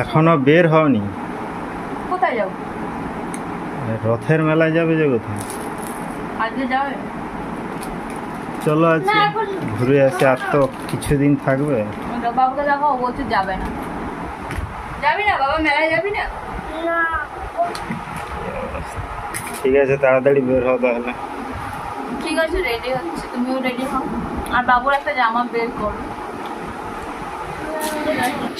এখনও বের হওনি। কোথায় যাব? রথের মেলায় যাবে যে কোথায়? আজকে যাবে? চলো আছে ঘুরে আসি আর তো কিছুদিন থাকবে। বাবাকে দেখো ও বলছে যাবে না। যাবি না বাবা মেলায় যাবি না? ঠিক আছে তাড়াতাড়ি বের হও তাহলে। ঠিক আছে রেডি হচ্ছে। তুমিও রেডি হও। আর বাবুর একটা জামা বের করো।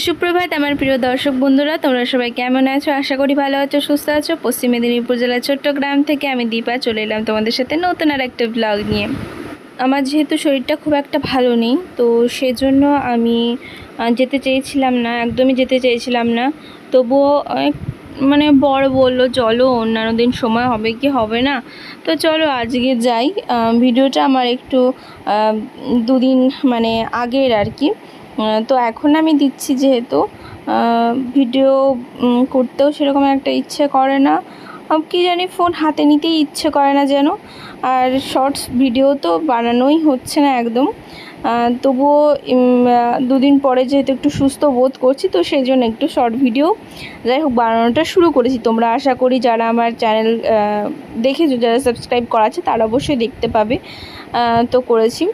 সুপ্রভাত, আমার প্রিয় দর্শক বন্ধুরা, তোমরা সবাই কেমন আছো? আশা করি ভালো আছো, সুস্থ আছো। পশ্চিম মেদিনীপুর জেলার চট্টগ্রাম থেকে আমি দীপা চলে এলাম তোমাদের সাথে নতুন আর একটা ব্লগ নিয়ে। আমার যেহেতু শরীরটা খুব একটা ভালো নেই, তো সেজন্য আমি যেতে চেয়েছিলাম না, একদমই যেতে চেয়েছিলাম না। তবুও মানে বড় বলল, চলো, অন্যান্য দিন সময় হবে কি হবে না? তো চলো, আজকে যাই। ভিডিওটা আমার একটু দুদিন মানে আগের আর কি। তো এখন আমি দিচ্ছি যেহেতু ভিডিও করতেও সেরকম একটা ইচ্ছে করে না। কি জানি ফোন হাতে নিতেই ইচ্ছে করে না যেন। আর শর্টস ভিডিও তো বানানোই হচ্ছে না একদম। তবুও দুদিন পরে যেহেতু একটু সুস্থ বোধ করছি, তো সেই জন্য একটু শর্ট ভিডিও যাই হোক, বানানোটা শুরু করেছি। তোমরা আশা করি যারা আমার চ্যানেল দেখেছ, যারা সাবস্ক্রাইব করা আছে, তারা অবশ্যই দেখতে পাবে। তো করেছি।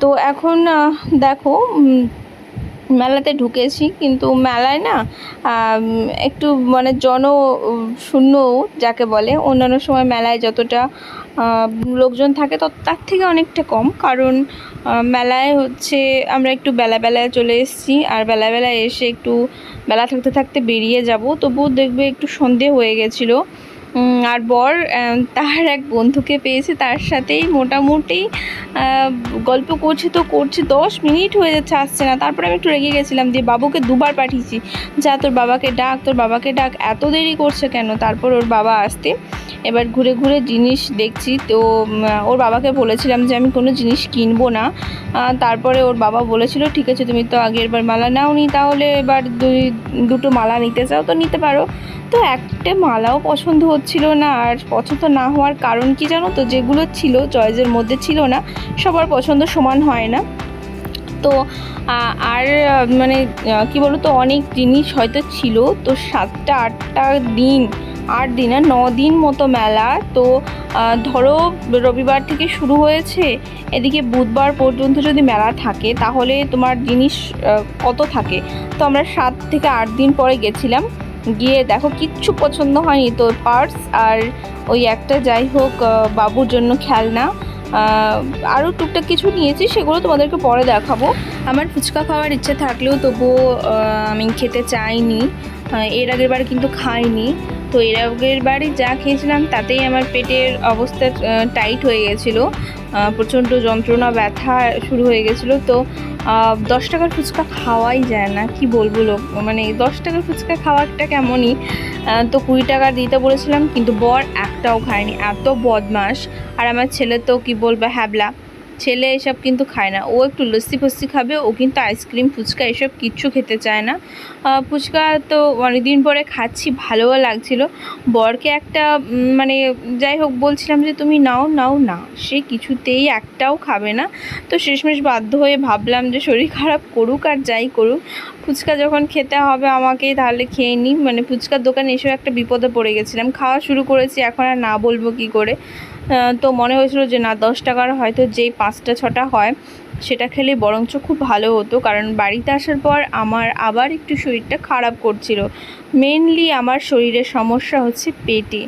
তো এখন দেখো মেলাতে ঢুকেছি, কিন্তু মেলায় না একটু মানে জন, শূন্য যাকে বলে, অন্যান্য সময় মেলায় যতটা লোকজন থাকে তত, তার থেকে অনেকটা কম। কারণ মেলায় হচ্ছে আমরা একটু বেলা বেলায় চলে এসেছি, আর বেলা বেলায় এসে একটু, বেলা থাকতে থাকতে বেরিয়ে যাব। তবুও দেখবে একটু সন্ধে হয়ে গেছিল। আর বর তার এক বন্ধুকে পেয়েছে, তার সাথেই মোটামুটি গল্প করছে তো করছে, দশ মিনিট হয়ে যাচ্ছে, আসছে না। তারপরে আমি একটু রেগে গেছিলাম, দিয়ে বাবুকে দুবার পাঠিয়েছি, যা তোর বাবাকে ডাক, তোর বাবাকে ডাক, এত দেরি করছে কেন? তারপর ওর বাবা আসতে, এবার ঘুরে ঘুরে জিনিস দেখছি, তো ওর বাবাকে বলেছিলাম যে আমি কোনো জিনিস কিনবো না। তারপরে ওর বাবা বলেছিল, ঠিক আছে, তুমি তো আগের বার মালা নাওনি, তাহলে এবার দুই, দুটো মালা নিতে চাও, তো নিতে পারো। তো একটা মালাও পছন্দ হচ্ছিল না, আর পছন্দ না হওয়ার কারণ কি জানো তো? যেগুলো ছিল চয়েসের মধ্যে ছিল না, সবার পছন্দ সমান হয় না। তো আর মানে কি বলতো, অনেক জিনিস হয়তো ছিল, তো সাতটা, আটটা দিন, আট দিন আর ন দিন মতো মেলা, তো ধরো, রবিবার থেকে শুরু হয়েছে, এদিকে বুধবার পর্যন্ত যদি মেলা থাকে, তাহলে তোমার জিনিস কত থাকে? তো আমরা সাত থেকে আট দিন পরে গেছিলাম গিয়ে দেখো, কিচ্ছু পছন্দ হয়নি তো পার্স আর ওই একটা যাই হোক বাবুর জন্য খেলনা। আরও টুকটাক কিছু নিয়েছি, সেগুলো তোমাদেরকে পরে দেখাবো। আমার ফুচকা খাওয়ার ইচ্ছে থাকলেও তবুও আমি খেতে চাইনি। এর আগের বার কিন্তু খাইনি। তো এর আগের বারে যা খেয়েছিলাম, তাতেই আমার পেটের অবস্থা টাইট হয়ে গেছিল। প্রচণ্ড যন্ত্রণা, ব্যথা শুরু হয়ে গেছিল। তো দশ টাকার ফুচকা খাওয়াই যায় না, কি বলব লোক? মানে দশ টাকার ফুচকা খাওয়াটা কেমনই? তো কুড়ি টাকা দিতে বলেছিলাম, কিন্তু বর একটাও খায়নি, এত বদমাস আর আমার ছেলে তো কি বলব, হ্যাবলা। ছেলে এসব কিন্তু খায় না। ও একটু লস্যি ফস্যি খাবে, ও কিন্তু আইসক্রিম, ফুচকা এসব কিচ্ছু খেতে চায় না। ফুচকা তো অনেকদিন পরে খাচ্ছি, ভালোও লাগছিল। বরকে একটা মানে যাই হোক বলছিলাম যে, তুমি নাও নাও না, সে কিছুতেই একটাও খাবে না। তো শেষমেশ বাধ্য হয়ে ভাবলাম যে, শরীর খারাপ করুক আর যাই করুক। ফুচকা যখন খেতে হবে আমাকেই তাহলে খেয়ে নিই। মানে ফুচকার দোকানে এসেও একটা বিপদে পড়ে গেছিলাম। খাওয়া শুরু করেছি, এখন আর না বলব কি করে। তো মনে হয়েছিল যে না, দশ টাকার হয়তো যেই পাঁচটা, ছটা হয়, সেটা খেলে বরঞ্চ খুব ভালো হতো। কারণ বাড়িতে আসার পর আমার আবার একটু শরীরটা খারাপ করছিল। মেনলি আমার শরীরের সমস্যা হচ্ছে পেটে।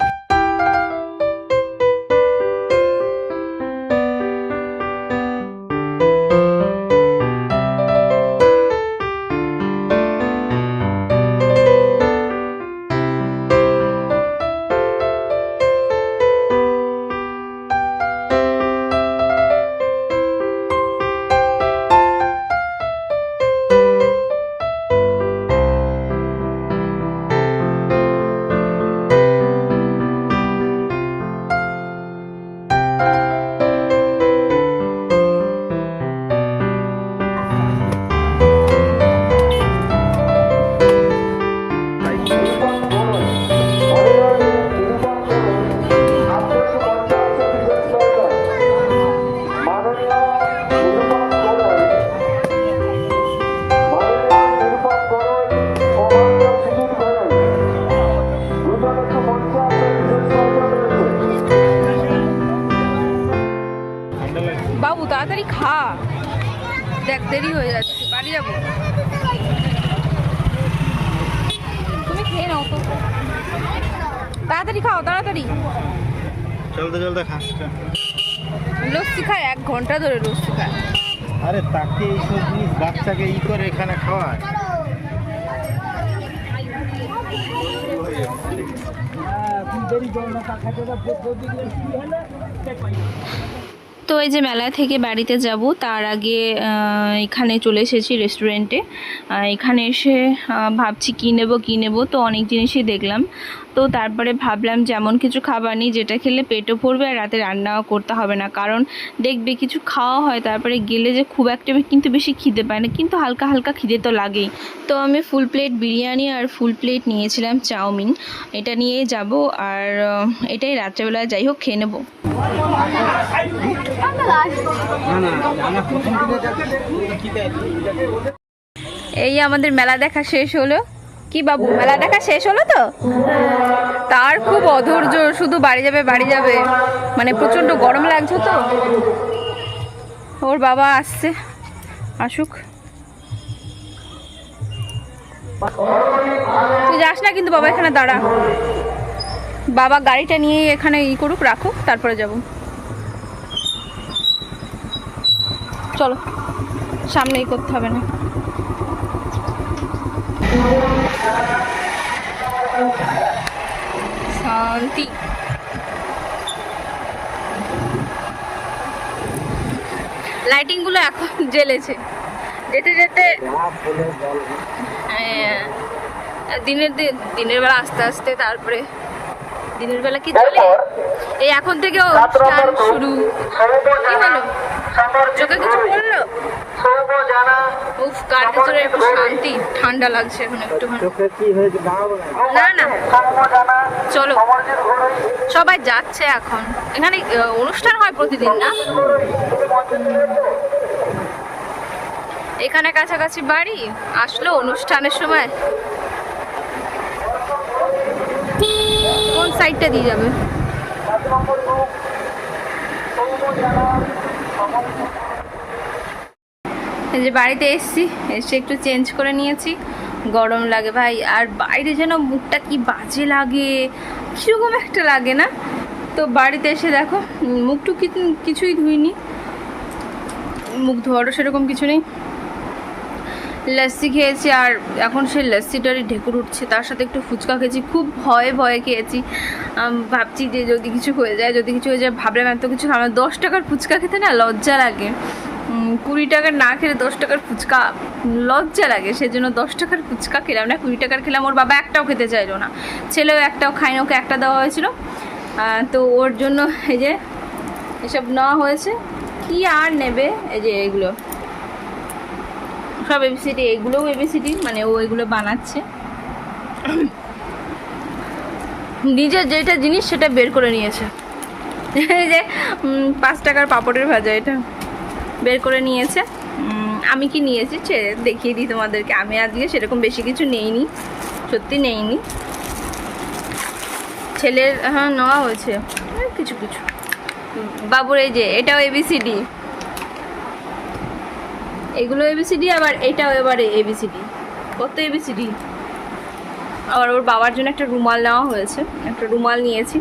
তাড়াতাড়ি। চলতে চলতে খাস লস্যি খায় এক ঘণ্টা ধরে লস্যি খায়। আরে তাকে এইসব জিনিস বাচ্চাকে ই করে এখানে খাওয়ায়। তো এই যে মেলা থেকে বাড়িতে যাব, তার আগে এখানে চলে এসেছি রেস্টুরেন্টে এখানে এসে ভাবছি কী নেব কী নেব, তো অনেক জিনিসই দেখলাম। তো তারপরে ভাবলাম যেমন কিছু খাবার নিই, যেটা খেলে পেটও ভরবে আর রাতে রান্নাও করতে হবে না। কারণ দেখবে কিছু খাওয়া হয়, তারপরে গেলে যে খুব একটা কিন্তু বেশি খিদে পায় না, কিন্তু হালকা হালকা খিদে তো লাগেই। তো আমি ফুল প্লেট বিরিয়ানি আর ফুল প্লেট নিয়েছিলাম চাউমিন। এটা নিয়ে যাব আর এটাই রাত্রেবেলা যাই হোক, খেয়ে নেব। এই আমাদের মেলা দেখা শেষ হলো। কি বাবু, মেলা দেখা শেষ হলো তো? তার খুব অধৈর্য, শুধু বাড়ি যাবে বাড়ি যাবে। মানে প্রচণ্ড গরম লাগছে তো। ওর বাবা আসছে, আসুক। তুই যাস না কিন্তু বাবা, এখানে দাঁড়া। বাবা গাড়িটা নিয়ে এখানে ই করুক, রাখুক, তারপরে যাব। চলো সামনেই করতে হবে না। শান্তি। লাইটিংগুলো এখন জ্বেলেছে। যেতে যেতে হ্যাঁ, দিনের দিনের বেলা আস্তে আস্তে তারপরে দিনের বেলা কি চলে এই এখন থেকে অনুষ্ঠান শুরু। কি হলো? চোখে কিছু পড়ল? উফ কার ভিতরে একটু শান্তি? ঠান্ডা লাগছে এখন না? না চলো। সবাই যাচ্ছে এখন। এখানে অনুষ্ঠান হয় প্রতিদিন না? এখানে কাছাকাছি বাড়ি? আসলো অনুষ্ঠানের সময়? কোন সাইডটা দিয়ে যাবে? এই যে বাড়িতে এসছি, এসে একটু চেঞ্জ করে নিয়েছি। গরম লাগে ভাই, আর বাইরে যেন মুখটা কি বাজে লাগে। কীরকম একটা লাগে না? তো বাড়িতে এসে দেখো মুখটু কিছুই ধুইনি। মুখ ধোয়ারও সেরকম কিছু নেই। লস্যি খেয়েছি আর এখন সেই লস্যিটারই ঢেকুর উঠছে। তার সাথে একটু ফুচকা খেয়েছি, খুব ভয়ে ভয়ে খেয়েছি। ভাবছি যে যদি কিছু হয়ে যায়, যদি কিছু হয়ে যায়, ভাবলাম এত কিছু আমার দশ টাকার ফুচকা খেতে না লজ্জা লাগে। কুড়ি টাকার না খেলে দশ টাকার ফুচকা লজ্জা লাগে, সেজন্য দশ টাকার ফুচকা খেলাম না, কুড়ি টাকার খেলাম, ওর বাবা একটাও খেতে চাইলো না। ছেলেও একটাও খায়নি, ওকে একটা দেওয়া হয়েছিল। তো ওর জন্য এই যে এসব নেওয়া হয়েছে। কি আর নেবে এই যে এগুলো? সব এবিসিডি এগুলোও এবিসিডি মানে ও এগুলো বানাচ্ছে। নিজের যেটা জিনিস সেটা বের করে নিয়েছে। এই যে পাঁচ টাকার পাপড়ের ভাজা এটা বের করে নিয়েছে। আমি কি নিয়েছি সে দেখিয়ে দিই তোমাদেরকে। আমি আজকে সেরকম বেশি কিছু নেইনি, সত্যি নেইনি। ছেলের হ্যাঁ নেওয়া হয়েছে। কিছু কিছু। বাবুর এই যে, এটাও এবিসিডি এগুলো এবিসিডি আবার এটাও এবারে এবিসিডি কত এবিসিডি আবার ওর বাবার জন্য একটা রুমাল নেওয়া হয়েছে, একটা রুমাল নিয়েছি।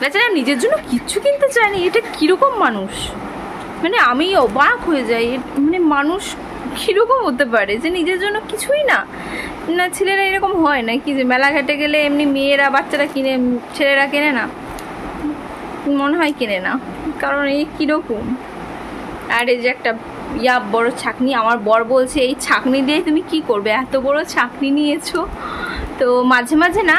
বেচারা নিজের জন্য কিচ্ছু কিনতে চায়নি এটা কীরকম মানুষ? মানে আমি অবাক হয়ে যাই মানে মানুষ কীরকম হতে পারে? যে নিজের জন্য কিছুই না। না, ছেলেরা এরকম হয় না কি যে মেলাঘাটে গেলে এমনি মেয়েরা বাচ্চারা কিনে, ছেলেরা কেনে না। মনে হয় কেনে না, কারণ এই কীরকম? আর এই যে একটা ইয়া বড় ছাকনি, আমার বর বলছে, এই ছাকনি দিয়ে তুমি কি করবে? এত বড় ছাকনি নিয়েছো? তো মাঝে মাঝে না,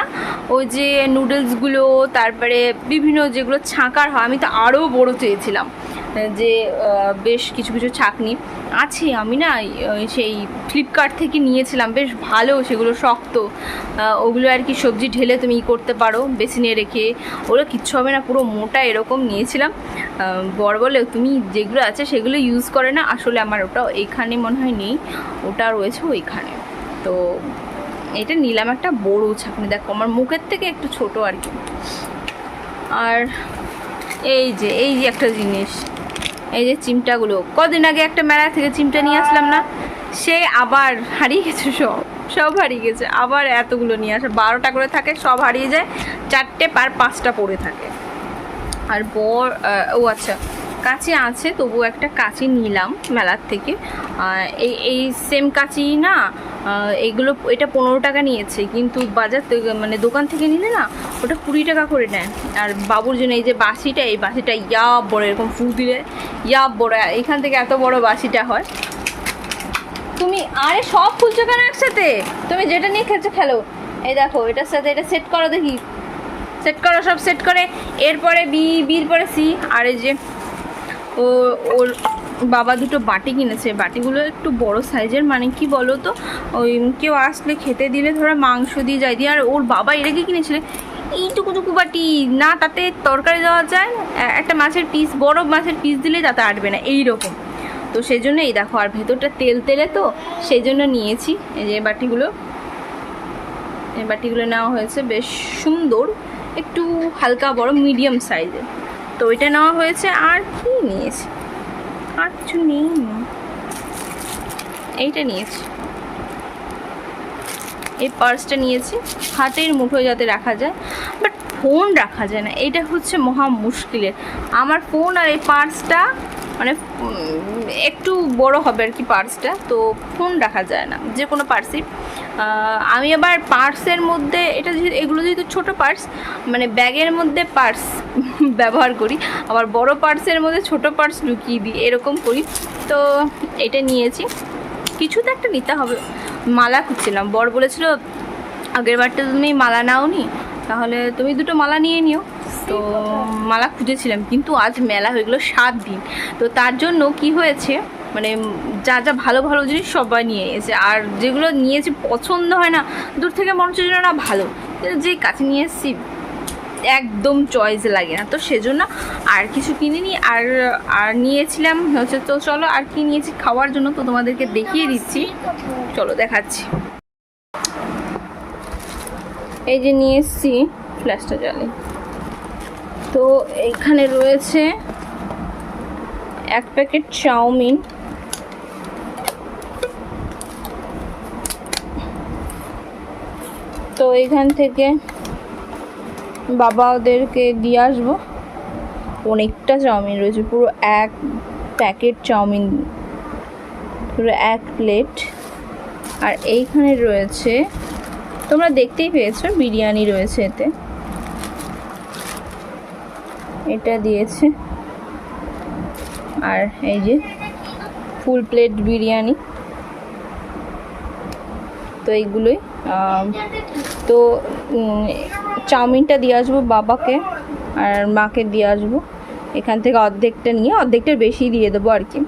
ওই যে নুডলসগুলো তারপরে বিভিন্ন যেগুলো ছাঁকার হয়, আমি তো আরও বড় চেয়েছিলাম। যে বেশ কিছু কিছু ছাকনি আছে, আমি না সেই ফ্লিপকার্ট থেকে নিয়েছিলাম, বেশ ভালো, সেগুলো শক্ত। ওগুলো আর কি সবজি ঢেলে তুমি করতে পারো, বেসিনে রেখে। ওগুলো কিচ্ছু হবে না, পুরো মোটা এরকম নিয়েছিলাম। বর বলে, তুমি যেগুলো আছে, সেগুলো ইউজ করে না। আসলে আমার ওটা এখানে মনে হয় নেই, ওটা রয়েছে ওইখানে। তো এটা নিলাম একটা বড় ছাকনি, দেখো, আমার মুখের থেকে একটু ছোট আর কি। আর এই যে এই যে একটা জিনিস। এই যে চিমটাগুলো। কদিন আগে একটা মেলা থেকে চিমটা নিয়ে আসলাম না, সে আবার হারিয়ে গেছে সব সব হারিয়ে গেছে। আবার এতগুলো নিয়ে আসে, বারোটা করে থাকে, সব হারিয়ে যায়, চারটে পার পাঁচটা পড়ে থাকে। আর বর ও আচ্ছা কাঁচি আছে তবু একটা কাঁচি নিলাম মেলার থেকে। এই এই সেম কাঁচি না এইগুলো এটা পনেরো টাকা নিয়েছে, কিন্তু বাজার মানে দোকান থেকে নিলে না, ওটা কুড়ি টাকা করে নেয়। আর বাবুর জন্য এই যে বাসিটা, এই বাসিটা ইয়া বড়, এরকম ফু দিলে, ইয়া বড়, এখান থেকে এত বড় বাসিটা হয়। তুমি, আরে সব খুলছো কেন একসাথে? তুমি যেটা নিয়ে খেলছো, খেলো। এই দেখো, এটার সাথে এটা সেট করো দেখি। সেট করো, সব সেট করে, এরপরে বি বির পরে সি আর এই যে ও, ওর বাবা দুটো বাটি কিনেছে। বাটিগুলো একটু বড় সাইজের মানে কি বলো তো ওই কেউ আসলে খেতে দিলে ধরো মাংস দিয়ে যায় দিয়ে, আর ওর বাবা এটা কি কিনেছিল এইটুকু টুকু বাটি। না, তাতে তরকারি দেওয়া যায় একটা মাছের পিস বড় মাছের পিস দিলে তাতে আটবে না এই রকম তো সেই জন্য এই দেখো, আর ভেতরটা তেল তেলে তো সেই জন্য নিয়েছি। এই যে বাটিগুলো, এই বাটিগুলো নেওয়া হয়েছে বেশ সুন্দর, একটু হালকা বড় মিডিয়াম সাইজের তো এটা নেওয়া হয়েছে, আর কি নিয়েছি? আর কিছু নেই। এইটা নিয়েছি। এই পার্সটা নিয়েছি। হাতের মুঠোয় যাতে রাখা যায় বাট ফোন রাখা যায় না। এটা হচ্ছে মহা মুশকিলের। আমার ফোন আর এই পার্সটা মানে একটু বড় হবে আর কি পার্সটা, তো ফোন রাখা যায় না, যে কোনো পার্সই। আমি আবার পার্সের মধ্যে, এটা যেহেতু, এগুলো যেহেতু ছোটো পার্স মানে ব্যাগের মধ্যে পার্স ব্যবহার করি, আবার বড় পার্সের মধ্যে ছোট পার্স ঢুকিয়ে দিই, এরকম করি। তো এটা নিয়েছি। কিছু তো একটা নিতে হবে, মালা খুঁজছিলাম, বর বলেছিল, আগের বারটা তুমি মালা নাও নি তাহলে তুমি দুটো মালা নিয়ে নিও। তো মালা খুঁজেছিলাম, কিন্তু আজ মেলা হয়ে গেলো সাত দিন। তো তার জন্য কি হয়েছে মানে যা যা ভালো ভালো জিনিস সবাই নিয়ে এসেছে আর যেগুলো নিয়েছি পছন্দ হয় না, দূর থেকে মনে হচ্ছে না ভালো। কিন্তু যে কাছে নিয়ে এসেছি, একদম চয়েস লাগে না। তো সেজন্য আর কিছু কিনিনি, আর আর নিয়েছিলাম হচ্ছে, তো চলো আর কি নিয়েছি খাওয়ার জন্য তো তোমাদেরকে দেখিয়ে দিচ্ছি। চলো দেখাচ্ছি। এই যে নিয়ে এসছি ফ্ল্যাশটা জ্বালে তো এখানে রয়েছে এক প্যাকেট চাউমিন। তো এখান থেকে বাবা ওদেরকে দিয়ে আসব। অনেকটা চাউমিন রয়েছে, পুরো এক প্যাকেট চাউমিন, পুরো এক প্লেট। আর এইখানে রয়েছে, তোমরা দেখতেই পেয়েছ, বিরিয়ানি রয়েছে এতে। এটা দিয়েছে। আর এই যে ফুল প্লেট বিরিয়ানি। তো এইগুলোই তো চাউমিনটা দিয়ে আসব বাবাকে আর মাকে দিয়ে আসব। এখান থেকে অর্ধেকটা নিয়ে অর্ধেকটা বেশি দিয়ে দেবো আর কি।